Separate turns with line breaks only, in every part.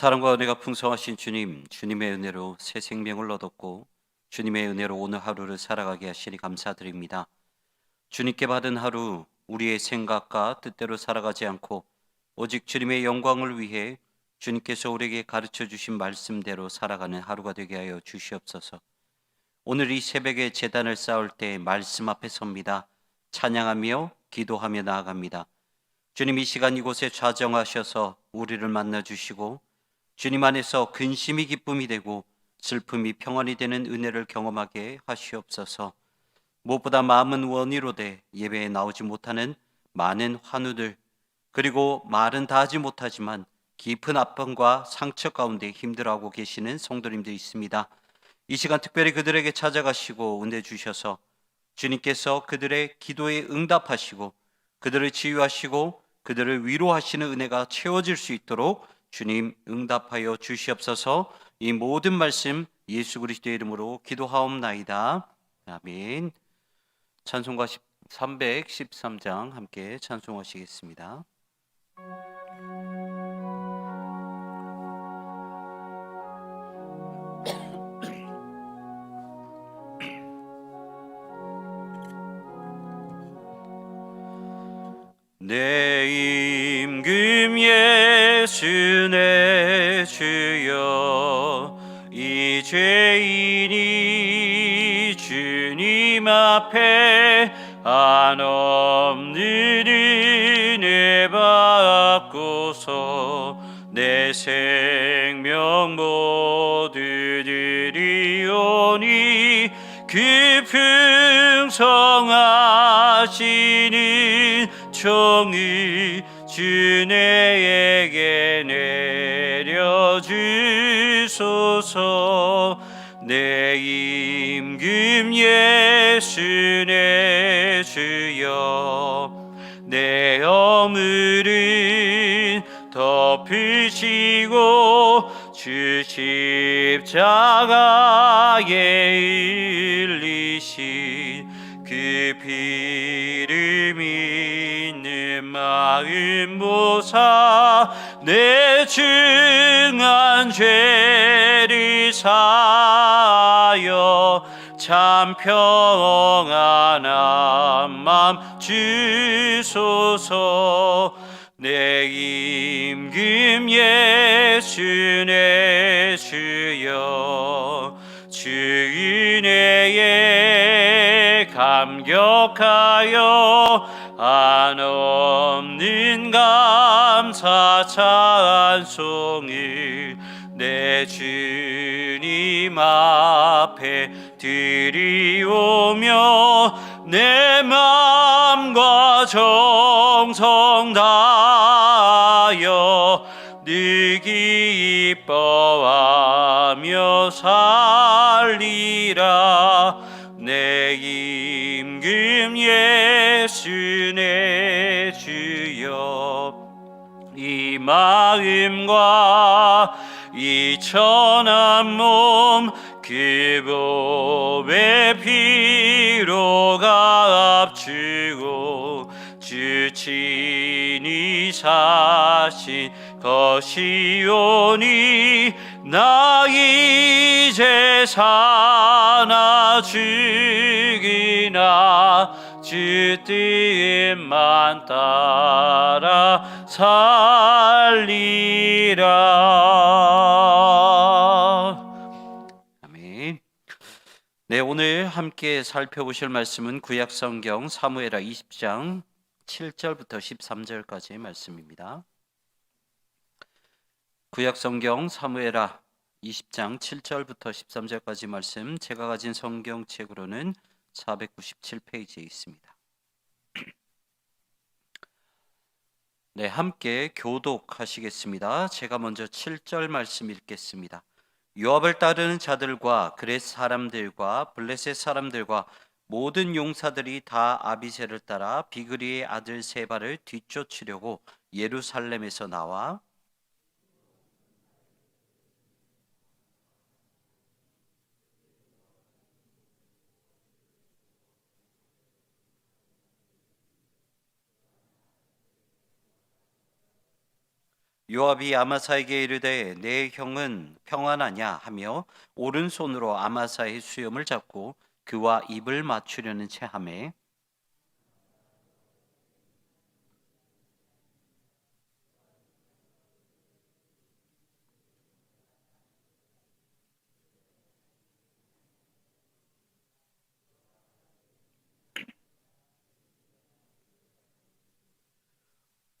사랑과 은혜가 풍성하신 주님, 주님의 은혜로 새 생명을 얻었고 주님의 은혜로 오늘 하루를 살아가게 하시니 감사드립니다. 주님께 받은 하루 우리의 생각과 뜻대로 살아가지 않고 오직 주님의 영광을 위해 주님께서 우리에게 가르쳐 주신 말씀대로 살아가는 하루가 되게 하여 주시옵소서. 오늘 이 새벽에 재단을 쌓을 때 말씀 앞에 섭니다. 찬양하며 기도하며 나아갑니다. 주님 이 시간 이곳에 좌정하셔서 우리를 만나 주시고 주님 안에서 근심이 기쁨이 되고 슬픔이 평안이 되는 은혜를 경험하게 하시옵소서. 무엇보다 마음은 원이로되 예배에 나오지 못하는 많은 환우들 그리고 말은 다 하지 못하지만 깊은 아픔과 상처 가운데 힘들어하고 계시는 성도님들 있습니다. 이 시간 특별히 그들에게 찾아가시고 은혜 주셔서 주님께서 그들의 기도에 응답하시고 그들을 치유하시고 그들을 위로하시는 은혜가 채워질 수 있도록 주님 응답하여 주시옵소서. 이 모든 말씀 예수 그리스도의 이름으로 기도하옵나이다. 아멘. 찬송가 313장 함께 찬송하시겠습니다. 내 임금 예수 내 주여 이 죄인이 주님 앞에 한없는 은혜 받고서 내 생명 모두 드리오니 그 풍성하시는 총이 주내에게 내려주소서. 내 임금 예수 내 주여. 내 허물은 덮으시고 주 십자가에 흘리신 그믿 는 마음 모사 내 중한 죄를 사하여 참 평안한 맘 주소서. 내 임금 예수 내 주여 주 은혜에 감격하여 한없는 감사 찬송을 내 주님 앞에 드리오며 내 마음과 정성 다하여 늘 기뻐하며 살리라. 내 임금 예수 내 주여 이 마음과 이 천한 몸 그법의 피로가 앞주고 주 친히 사신 것이오니 나 이제 사나 죽이나 주 뜻만 따라 살리라. 아멘. 네, 오늘 함께 살펴보실 말씀은 구약 성경 사무엘하 20장 7절부터 13절까지의 말씀입니다. 구약 성경 사무엘하 20장 7절부터 13절까지 말씀 제가 가진 성경책으로는 497페이지에 있습니다. 네, 함께 교독하시겠습니다. 제가 먼저 7절 말씀 읽겠습니다. 요압을 따르는 자들과 그렛 사람들과 블레셋 사람들과 모든 용사들이 다 아비새를 따라 비그리의 아들 세바를 뒤쫓으려고 예루살렘에서 나와 요압이 아마사에게 이르되 내 형은 평안하냐? 하며 오른손으로 아마사의 수염을 잡고 그와 입을 맞추려는 체함에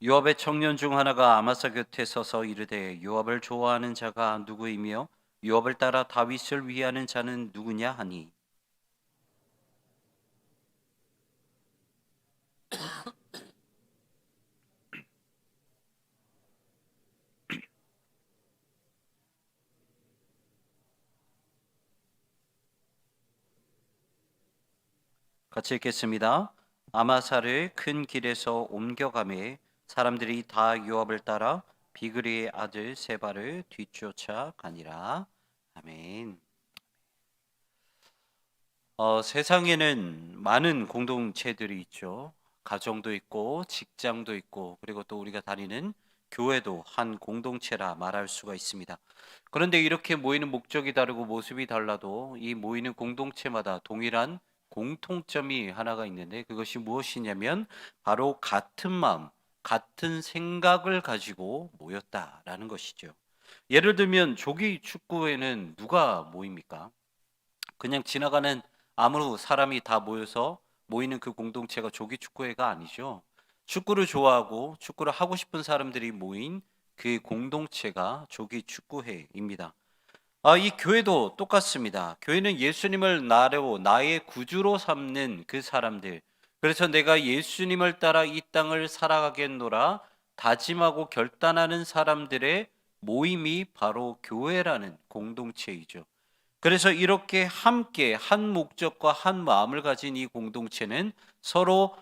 요압의 청년 중 하나가 아마사 곁에 서서 이르되 요압을 좋아하는 자가 누구이며 요압을 따라 다윗을 위하는 자는 누구냐 하니 같이 읽겠습니다. 아마사를 큰 길에서 옮겨가매 사람들이 다 요압을 따라 비그리의 아들 세바를 뒤쫓아 가니라. 아멘. 어, 세상에는 많은 공동체들이 있죠. 가정도 있고 직장도 있고 그리고 또 우리가 다니는 교회도 한 공동체라 말할 수가 있습니다. 그런데 이렇게 모이는 목적이 다르고 모습이 달라도 이 모이는 공동체마다 동일한 공통점이 하나가 있는데 그것이 무엇이냐면 바로 같은 마음, 같은 생각을 가지고 모였다라는 것이죠. 예를 들면 조기 축구에는 누가 모입니까? 그냥 지나가는 아무 사람이 다 모여서 모이는 그 공동체가 조기 축구회가 아니죠. 축구를 좋아하고 축구를 하고 싶은 사람들이 모인 그 공동체가 조기 축구회입니다. 아, 이 교회도 똑같습니다. 교회는 예수님을 나로 나의 구주로 삼는 그 사람들. 그래서 내가 예수님을 따라 이 땅을 살아가겠노라 다짐하고 결단하는 사람들의 모임이 바로 교회라는 공동체이죠. 그래서 이렇게 함께 한 목적과 한 마음을 가진 이 공동체는 서로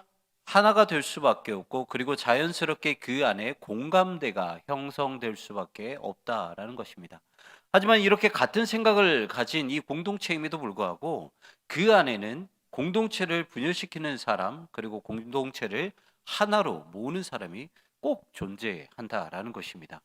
하나가 될 수밖에 없고 그리고 자연스럽게 그 안에 공감대가 형성될 수밖에 없다라는 것입니다. 하지만 이렇게 같은 생각을 가진 이 공동체임에도 불구하고 그 안에는 공동체를 분열시키는 사람 그리고 공동체를 하나로 모으는 사람이 꼭 존재한다라는 것입니다.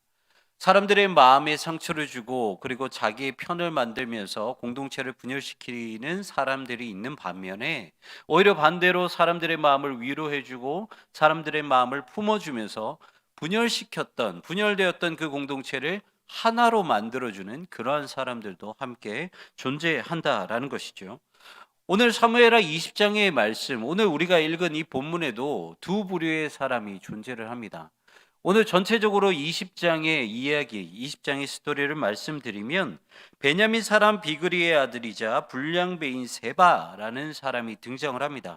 사람들의 마음에 상처를 주고 그리고 자기의 편을 만들면서 공동체를 분열시키는 사람들이 있는 반면에 오히려 반대로 사람들의 마음을 위로해주고 사람들의 마음을 품어주면서 분열시켰던 분열되었던 그 공동체를 하나로 만들어주는 그러한 사람들도 함께 존재한다라는 것이죠. 오늘 사무엘하 20장의 말씀, 오늘 우리가 읽은 이 본문에도 두 부류의 사람이 존재를 합니다. 오늘 전체적으로 20장의 이야기, 20장의 스토리를 말씀드리면 베냐민 사람 비그리의 아들이자 불량배인 세바라는 사람이 등장을 합니다.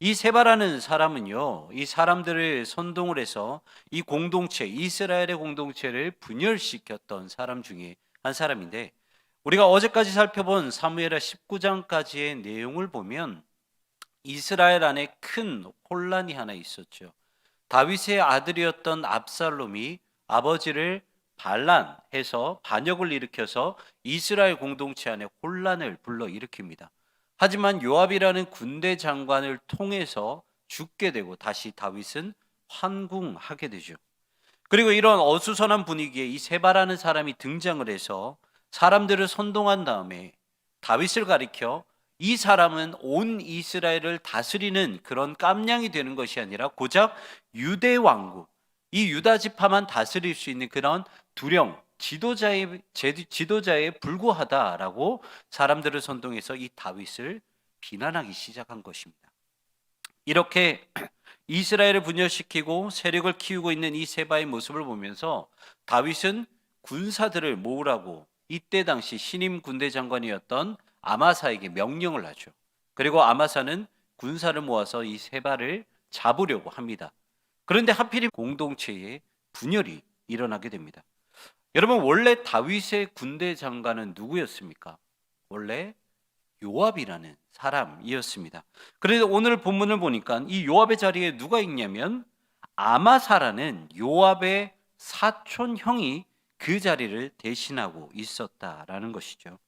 이 세바라는 사람은요, 이 사람들을 선동을 해서 이 공동체, 이스라엘의 공동체를 분열시켰던 사람 중에 한 사람인데, 우리가 어제까지 살펴본 사무엘하 19장까지의 내용을 보면 이스라엘 안에 큰 혼란이 하나 있었죠. 다윗의 아들이었던 압살롬이 아버지를 반란해서 반역을 일으켜서 이스라엘 공동체 안에 혼란을 불러 일으킵니다. 하지만 요압이라는 군대 장관을 통해서 죽게 되고 다시 다윗은 환궁하게 되죠. 그리고 이런 어수선한 분위기에 이 세바라는 사람이 등장을 해서 사람들을 선동한 다음에 다윗을 가리켜 이 사람은 온 이스라엘을 다스리는 그런 깜냥이 되는 것이 아니라 고작 유대 왕국, 이 유다 지파만 다스릴 수 있는 그런 두령, 지도자의 지도자에 불구하다라고 사람들을 선동해서 이 다윗을 비난하기 시작한 것입니다. 이렇게 이스라엘을 분열시키고 세력을 키우고 있는 이 세바의 모습을 보면서 다윗은 군사들을 모으라고 이때 당시 신임 군대 장관이었던 아마사에게 명령을 하죠. 그리고 아마사는 군사를 모아서 이 세바를 잡으려고 합니다. 그런데 하필이 공동체에 분열이 일어나게 됩니다. 여러분 원래 다윗의 군대 장관은 누구였습니까? 원래 요압이라는 사람이었습니다. 그래서 오늘 본문을 보니까 이 요압의 자리에 누가 있냐면 아마사라는 요압의 사촌 형이 그 자리를 대신하고 있었다라는 것이죠.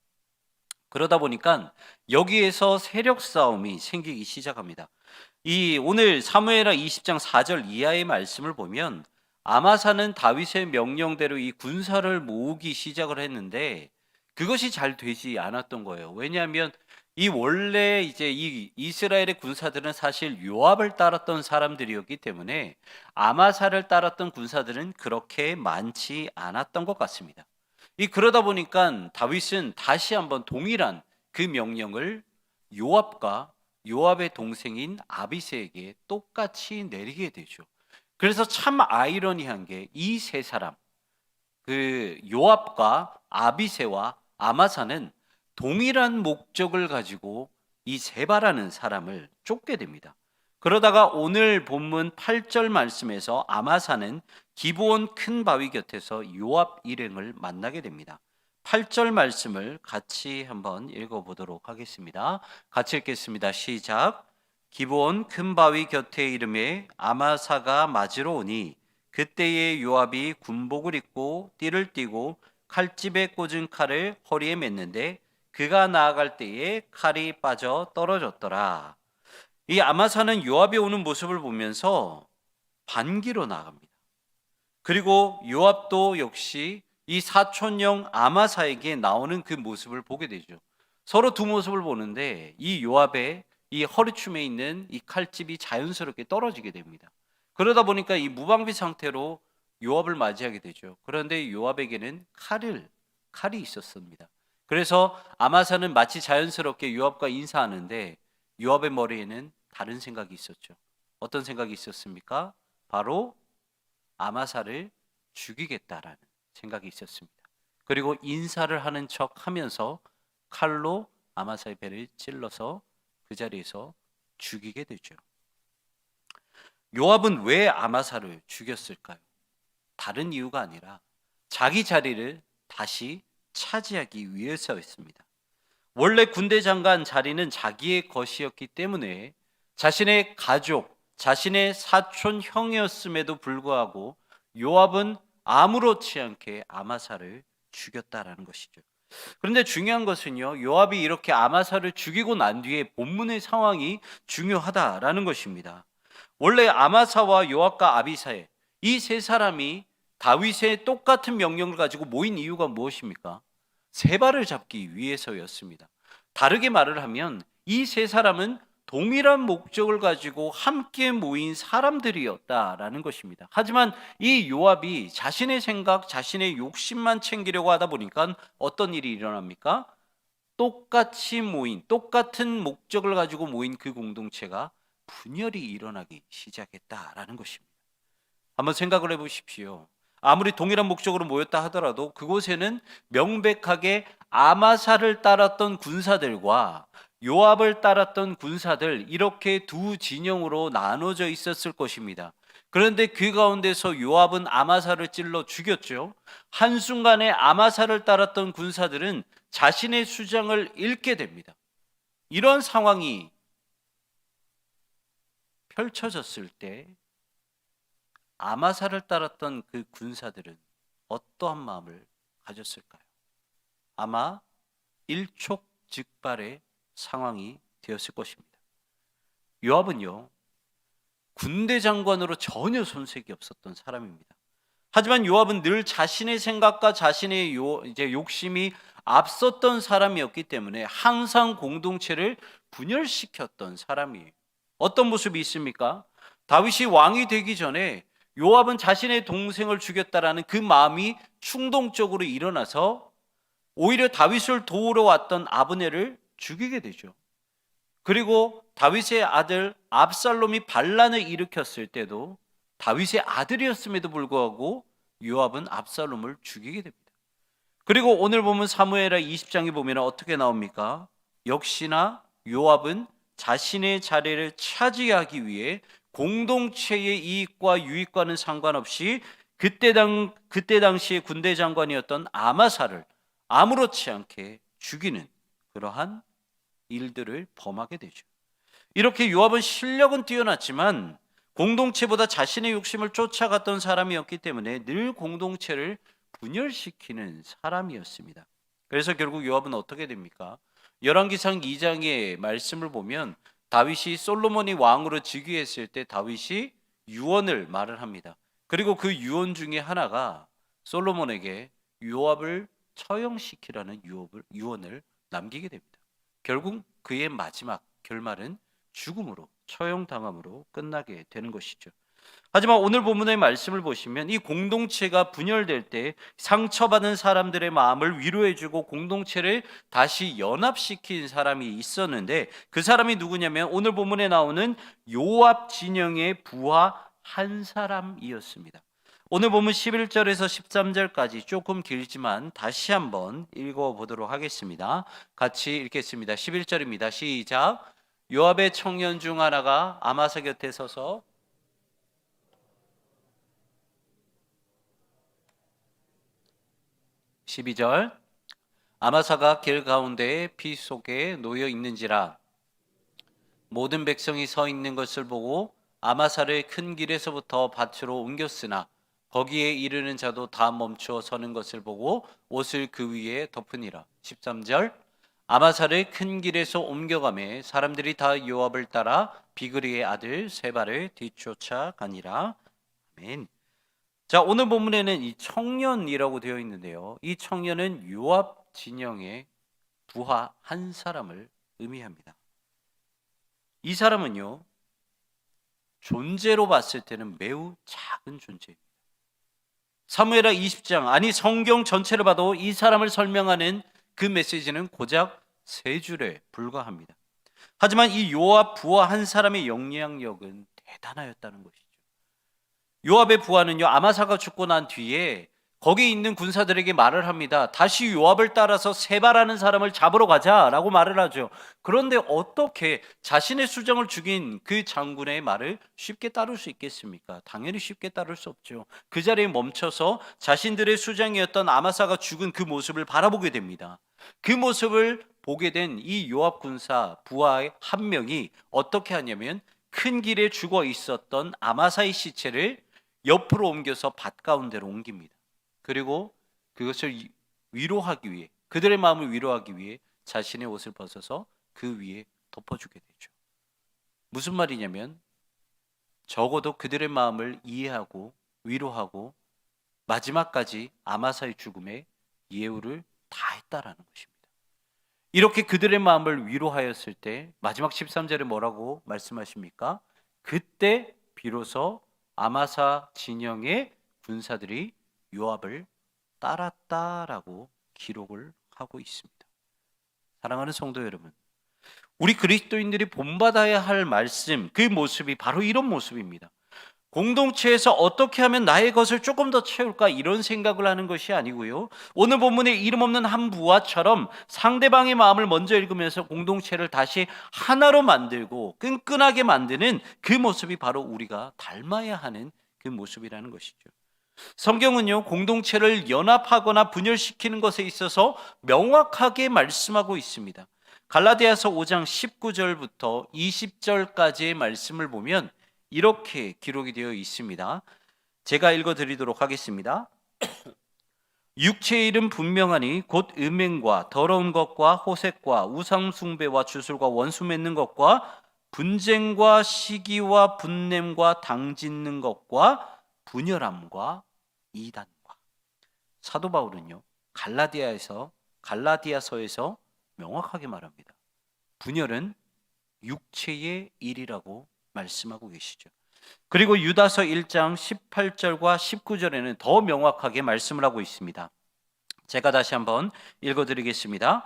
그러다 보니까 여기에서 세력 싸움이 생기기 시작합니다. 이 오늘 사무엘하 20장 4절 이하의 말씀을 보면 아마사는 다윗의 명령대로 이 군사를 모으기 시작을 했는데 그것이 잘 되지 않았던 거예요. 왜냐하면 이 원래 이제 이 이스라엘의 군사들은 사실 요압을 따랐던 사람들이었기 때문에 아마사를 따랐던 군사들은 그렇게 많지 않았던 것 같습니다. 이 그러다 보니까 다윗은 다시 한번 동일한 그 명령을 요압과 요압의 동생인 아비세에게 똑같이 내리게 되죠. 그래서 참 아이러니한 게 이 세 사람 그 요압과 아비세와 아마사는 동일한 목적을 가지고 이 세바라는 사람을 쫓게 됩니다. 그러다가 오늘 본문 8절 말씀에서 아마사는 기브온 큰 바위 곁에서 요압 일행을 만나게 됩니다. 8절 말씀을 같이 한번 읽어 보도록 하겠습니다. 같이 읽겠습니다. 시작. 기브온 큰 바위 곁에 이름에 아마사가 맞으러 오니 그때에 요압이 군복을 입고 띠를 띠고 칼집에 꽂은 칼을 허리에 맸는데 그가 나아갈 때에 칼이 빠져 떨어졌더라. 이 아마사는 요압이 오는 모습을 보면서 반기로 나갑니다. 그리고 요압도 역시 이 사촌형 아마사에게 나오는 그 모습을 보게 되죠. 서로 두 모습을 보는데 이 요압의 이 허리춤에 있는 이 칼집이 자연스럽게 떨어지게 됩니다. 그러다 보니까 이 무방비 상태로 요압을 맞이하게 되죠. 그런데 요압에게는 칼을 칼이 있었습니다. 그래서 아마사는 마치 자연스럽게 요압과 인사하는데 요압의 머리에는 다른 생각이 있었죠. 어떤 생각이 있었습니까? 바로 아마사를 죽이겠다라는 생각이 있었습니다. 그리고 인사를 하는 척 하면서 칼로 아마사의 배를 찔러서 그 자리에서 죽이게 되죠. 요압은 왜 아마사를 죽였을까요? 다른 이유가 아니라 자기 자리를 다시 차지하기 위해서였습니다. 원래 군대 장관 자리는 자기의 것이었기 때문에 자신의 가족, 자신의 사촌 형이었음에도 불구하고 요압은 아무렇지 않게 아마사를 죽였다라는 것이죠. 그런데 중요한 것은요, 요압이 이렇게 아마사를 죽이고 난 뒤에 본문의 상황이 중요하다라는 것입니다. 원래 아마사와 요압과 아비사의 이 세 사람이 다윗의 똑같은 명령을 가지고 모인 이유가 무엇입니까? 세 발을 잡기 위해서였습니다. 다르게 말을 하면 이 세 사람은 동일한 목적을 가지고 함께 모인 사람들이었다라는 것입니다. 하지만 이 요압이 자신의 생각, 자신의 욕심만 챙기려고 하다 보니까 어떤 일이 일어납니까? 똑같이 모인, 똑같은 목적을 가지고 모인 그 공동체가 분열이 일어나기 시작했다라는 것입니다. 한번 생각을 해보십시오. 아무리 동일한 목적으로 모였다 하더라도 그곳에는 명백하게 아마사를 따랐던 군사들과 요압을 따랐던 군사들 이렇게 두 진영으로 나눠져 있었을 것입니다. 그런데 그 가운데서 요압은 아마사를 찔러 죽였죠. 한순간에 아마사를 따랐던 군사들은 자신의 수장을 잃게 됩니다. 이런 상황이 펼쳐졌을 때 아마사를 따랐던 그 군사들은 어떠한 마음을 가졌을까요? 아마 일촉즉발의 상황이 되었을 것입니다. 요압은요 군대 장관으로 전혀 손색이 없었던 사람입니다. 하지만 요압은 늘 자신의 생각과 자신의 요, 이제 욕심이 앞섰던 사람이었기 때문에 항상 공동체를 분열시켰던 사람이에요. 어떤 모습이 있습니까? 다윗이 왕이 되기 전에 요압은 자신의 동생을 죽였다라는 그 마음이 충동적으로 일어나서 오히려 다윗을 도우러 왔던 아브네를 죽이게 되죠. 그리고 다윗의 아들 압살롬이 반란을 일으켰을 때도 다윗의 아들이었음에도 불구하고 요압은 압살롬을 죽이게 됩니다. 그리고 오늘 보면 사무엘하 20장에 보면 어떻게 나옵니까? 역시나 요압은 자신의 자리를 차지하기 위해 공동체의 이익과 유익과는 상관없이 그때 당 그때 당시의 군대 장관이었던 아마사를 아무렇지 않게 죽이는 그러한 일들을 범하게 되죠. 이렇게 요압은 실력은 뛰어났지만 공동체보다 자신의 욕심을 쫓아갔던 사람이었기 때문에 늘 공동체를 분열시키는 사람이었습니다. 그래서 결국 요압은 어떻게 됩니까? 열왕기상 2장의 말씀을 보면 다윗이 솔로몬이 왕으로 즉위했을 때 다윗이 유언을 말을 합니다. 그리고 그 유언 중에 하나가 솔로몬에게 요압을 처형시키라는 유언을 남기게 됩니다. 결국 그의 마지막 결말은 죽음으로 처형당함으로 끝나게 되는 것이죠. 하지만 오늘 본문의 말씀을 보시면 이 공동체가 분열될 때 상처받은 사람들의 마음을 위로해주고 공동체를 다시 연합시킨 사람이 있었는데 그 사람이 누구냐면 오늘 본문에 나오는 요압 진영의 부하 한 사람이었습니다. 오늘 본문 11절에서 13절까지 조금 길지만 다시 한번 읽어 보도록 하겠습니다. 같이 읽겠습니다. 11절입니다. 시작. 요압의 청년 중 하나가 아마사 곁에 서서 12절 아마사가 길 가운데에 피 속에 놓여 있는지라. 모든 백성이 서 있는 것을 보고 아마사를 큰 길에서부터 밭으로 옮겼으나 거기에 이르는 자도 다 멈추어 서는 것을 보고 옷을 그 위에 덮으니라. 13절 아마사를 큰 길에서 옮겨가매 사람들이 다 요압을 따라 비그리의 아들 세바를 뒤쫓아 가니라. 아멘 자, 오늘 본문에는 이 청년이라고 되어 있는데요. 이 청년은 요압 진영의 부하 한 사람을 의미합니다. 이 사람은요, 존재로 봤을 때는 매우 작은 존재입니다. 사무엘하 20장, 아니 성경 전체를 봐도 이 사람을 설명하는 그 메시지는 고작 세 줄에 불과합니다. 하지만 이 요압 부하 한 사람의 영향력은 대단하였다는 것이죠. 요압의 부하는요 아마사가 죽고 난 뒤에 거기 있는 군사들에게 말을 합니다. 다시 요압을 따라서 세바라는 사람을 잡으러 가자라고 말을 하죠. 그런데 어떻게 자신의 수정을 죽인 그 장군의 말을 쉽게 따를 수 있겠습니까? 당연히 쉽게 따를 수 없죠. 그 자리에 멈춰서 자신들의 수장이었던 아마사가 죽은 그 모습을 바라보게 됩니다. 그 모습을 보게 된 이 요압 군사 부하의 한 명이 어떻게 하냐면 큰 길에 죽어 있었던 아마사의 시체를 옆으로 옮겨서 밭 가운데로 옮깁니다. 그리고 그것을 위로하기 위해 그들의 마음을 위로하기 위해 자신의 옷을 벗어서 그 위에 덮어주게 되죠. 무슨 말이냐면 적어도 그들의 마음을 이해하고 위로하고 마지막까지 아마사의 죽음에 예우를 다 했다라는 것입니다. 이렇게 그들의 마음을 위로하였을 때 마지막 13절에 뭐라고 말씀하십니까? 그때 비로소 아마사 진영의 군사들이 요압을 따랐다라고 기록을 하고 있습니다. 사랑하는 성도 여러분, 우리 그리스도인들이 본받아야 할 말씀, 그 모습이 바로 이런 모습입니다. 공동체에서 어떻게 하면 나의 것을 조금 더 채울까 이런 생각을 하는 것이 아니고요. 오늘 본문에 이름 없는 한 부하처럼 상대방의 마음을 먼저 읽으면서 공동체를 다시 하나로 만들고 끈끈하게 만드는 그 모습이 바로 우리가 닮아야 하는 그 모습이라는 것이죠. 성경은요, 공동체를 연합하거나 분열시키는 것에 있어서 명확하게 말씀하고 있습니다. 갈라디아서 5장 19절부터 20절까지의 말씀을 보면 이렇게 기록이 되어 있습니다. 제가 읽어 드리도록 하겠습니다. 육체의 일은 분명하니 곧 음행과 더러운 것과 호색과 우상 숭배와 주술과 원수 맺는 것과 분쟁과 시기와 분냄과 당짓는 것과 분열함과 이단과 사도 바울은요 갈라디아에서 갈라디아서에서 명확하게 말합니다. 분열은 육체의 일이라고 말씀하고 계시죠. 그리고 유다서 1장 18절과 19절에는 더 명확하게 말씀을 하고 있습니다. 제가 다시 한번 읽어 드리겠습니다.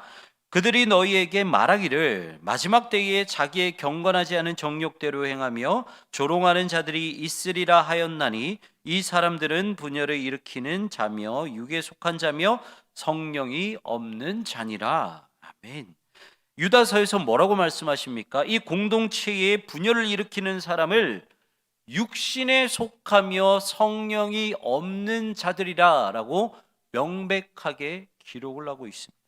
그들이 너희에게 말하기를 마지막 때에 자기의 경건하지 않은 정욕대로 행하며 조롱하는 자들이 있으리라 하였나니 이 사람들은 분열을 일으키는 자며 육에 속한 자며 성령이 없는 자니라. 아멘. 유다서에서 뭐라고 말씀하십니까? 이 공동체의 분열을 일으키는 사람을 육신에 속하며 성령이 없는 자들이라라고 명백하게 기록을 하고 있습니다.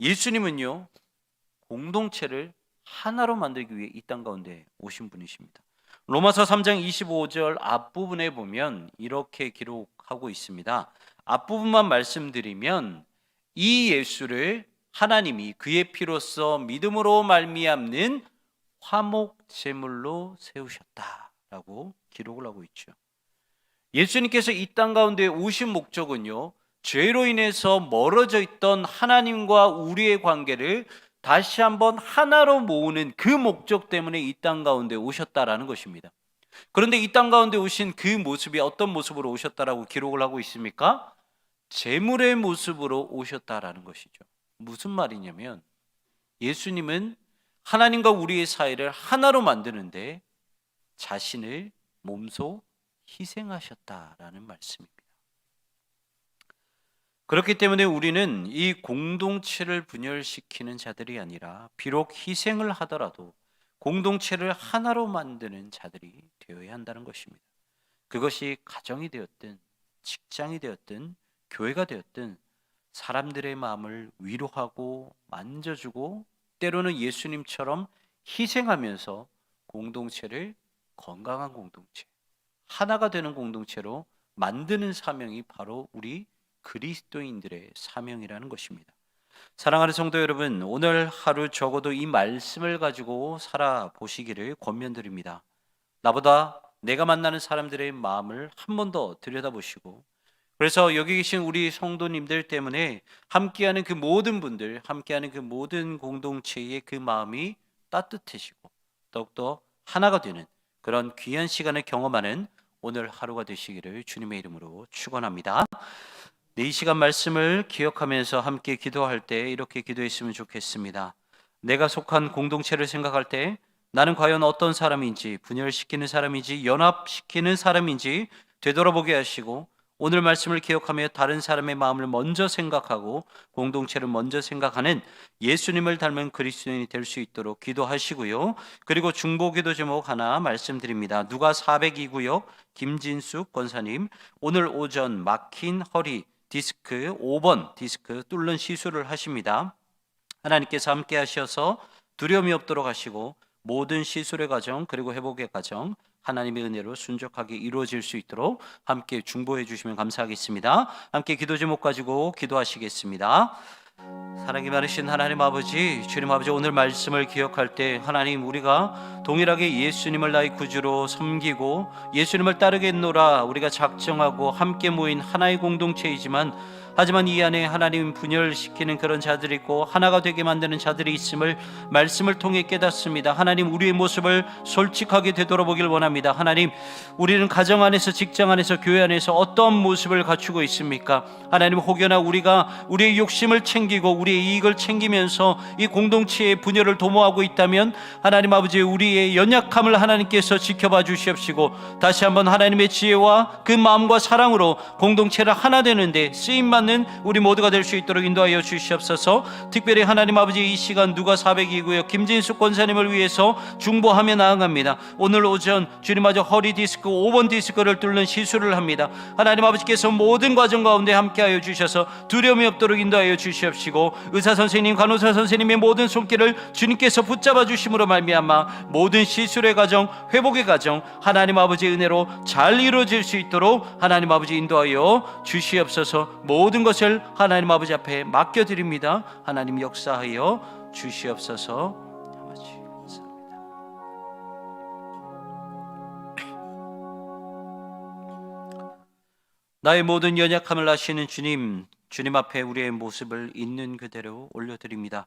예수님은요 공동체를 하나로 만들기 위해 이 땅 가운데 오신 분이십니다. 로마서 3장 25절 앞부분에 보면 이렇게 기록하고 있습니다. 앞부분만 말씀드리면 이 예수를 하나님이 그의 피로써 믿음으로 말미암는 화목 제물로 세우셨다라고 기록을 하고 있죠. 예수님께서 이 땅 가운데 오신 목적은요. 죄로 인해서 멀어져 있던 하나님과 우리의 관계를 다시 한번 하나로 모으는 그 목적 때문에 이 땅 가운데 오셨다라는 것입니다. 그런데 이 땅 가운데 오신 그 모습이 어떤 모습으로 오셨다라고 기록을 하고 있습니까? 재물의 모습으로 오셨다라는 것이죠. 무슨 말이냐면 예수님은 하나님과 우리의 사이를 하나로 만드는데 자신을 몸소 희생하셨다라는 말씀입니다. 그렇기 때문에 우리는 이 공동체를 분열시키는 자들이 아니라 비록 희생을 하더라도 공동체를 하나로 만드는 자들이 되어야 한다는 것입니다. 그것이 가정이 되었든 직장이 되었든 교회가 되었든 사람들의 마음을 위로하고 만져주고 때로는 예수님처럼 희생하면서 공동체를 건강한 공동체, 하나가 되는 공동체로 만드는 사명이 바로 우리 그리스도인들의 사명이라는 것입니다. 사랑하는 성도 여러분, 오늘 하루 적어도 이 말씀을 가지고 살아보시기를 권면드립니다. 나보다 내가 만나는 사람들의 마음을 한 번 더 들여다보시고, 그래서 여기 계신 우리 성도님들 때문에 함께하는 그 모든 분들, 함께하는 그 모든 공동체의 그 마음이 따뜻해지고, 더욱더 하나가 되는 그런 귀한 시간을 경험하는 오늘 하루가 되시기를 주님의 이름으로 축원합니다. 네, 이 시간 말씀을 기억하면서 함께 기도할 때 이렇게 기도했으면 좋겠습니다. 내가 속한 공동체를 생각할 때 나는 과연 어떤 사람인지 분열시키는 사람인지 연합시키는 사람인지 되돌아보게 하시고 오늘 말씀을 기억하며 다른 사람의 마음을 먼저 생각하고 공동체를 먼저 생각하는 예수님을 닮은 그리스도인이 될 수 있도록 기도하시고요. 그리고 중보기도 제목 하나 말씀드립니다. 누가 402구역 김진숙 권사님 오늘 오전 막힌 허리 디스크 5번 디스크 뚫는 시술을 하십니다. 하나님께서 함께 하셔서 두려움이 없도록 하시고 모든 시술의 과정 그리고 회복의 과정 하나님의 은혜로 순적하게 이루어질 수 있도록 함께 중보해 주시면 감사하겠습니다. 함께 기도 제목 가지고 기도하시겠습니다. 사랑이 많으신 하나님 아버지, 주님 아버지 오늘 말씀을 기억할 때 하나님 우리가 동일하게 예수님을 나의 구주로 섬기고 예수님을 따르겠노라 우리가 작정하고 함께 모인 하나의 공동체이지만 하지만 이 안에 하나님 분열시키는 그런 자들이 있고 하나가 되게 만드는 자들이 있음을 말씀을 통해 깨닫습니다. 하나님 우리의 모습을 솔직하게 되돌아보길 원합니다. 하나님 우리는 가정 안에서 직장 안에서 교회 안에서 어떤 모습을 갖추고 있습니까? 하나님 혹여나 우리가 우리의 욕심을 챙기고 우리의 이익을 챙기면서 이 공동체의 분열을 도모하고 있다면 하나님 아버지 우리의 연약함을 하나님께서 지켜봐 주시옵시고 다시 한번 하나님의 지혜와 그 마음과 사랑으로 공동체를 하나 되는데 쓰임 받는 우리 모두가 될 수 있도록 인도하여 주시옵소서. 특별히 하나님 아버지 이 시간 누가 400이고요. 김진숙 권사님을 위해서 중보하며 나아갑니다. 오늘 오전 주님마저 허리 디스크 5번 디스크를 뚫는 시술을 합니다. 하나님 아버지께서 모든 과정 가운데 함께하여 주셔서 두려움이 없도록 인도하여 주시옵시고 의사 선생님, 간호사 선생님의 모든 손길을 주님께서 붙잡아 주심으로 말미암아 모든 시술의 과정, 회복의 과정 하나님 아버지 은혜로 잘 이루어질 수 있도록 하나님 아버지 인도하여 주시옵소서. 모든 것을 하나님 아버지 앞에 맡겨 드립니다. 하나님 역사하여 주시옵소서. 아버지 감사합니다. 나의 모든 연약함을 아시는 주님, 주님 앞에 우리의 모습을 있는 그대로 올려 드립니다.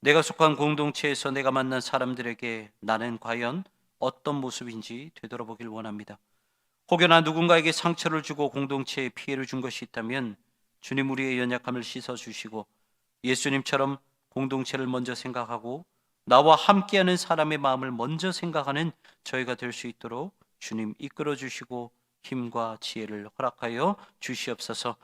내가 속한 공동체에서 내가 만난 사람들에게 나는 과연 어떤 모습인지 되돌아보길 원합니다. 혹여나 누군가에게 상처를 주고 공동체에 피해를 준 것이 있다면 주님 우리의 연약함을 씻어 주시고 예수님처럼 공동체를 먼저 생각하고 나와 함께하는 사람의 마음을 먼저 생각하는 저희가 될 수 있도록 주님 이끌어 주시고 힘과 지혜를 허락하여 주시옵소서.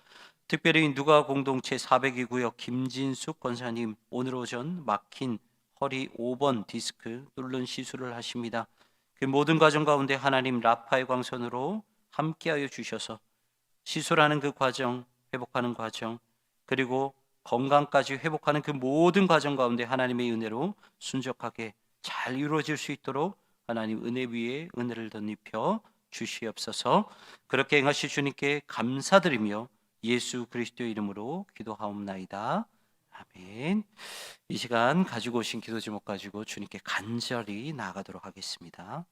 특별히 누가 공동체 402 구역 김진숙 권사님 오늘 오전 막힌 허리 5번 디스크 뚫는 시술을 하십니다. 그 모든 과정 가운데 하나님 라파의 광선으로 함께하여 주셔서 시술하는 그 과정, 회복하는 과정, 그리고 건강까지 회복하는 그 모든 과정 가운데 하나님의 은혜로 순적하게 잘 이루어질 수 있도록 하나님 은혜 위에 은혜를 덧입혀 주시옵소서. 그렇게 행하시 주님께 감사드리며 예수 그리스도의 이름으로 기도하옵나이다. 아멘. 이 시간 가지고 오신 기도 제목 가지고 주님께 간절히 나아가도록 하겠습니다.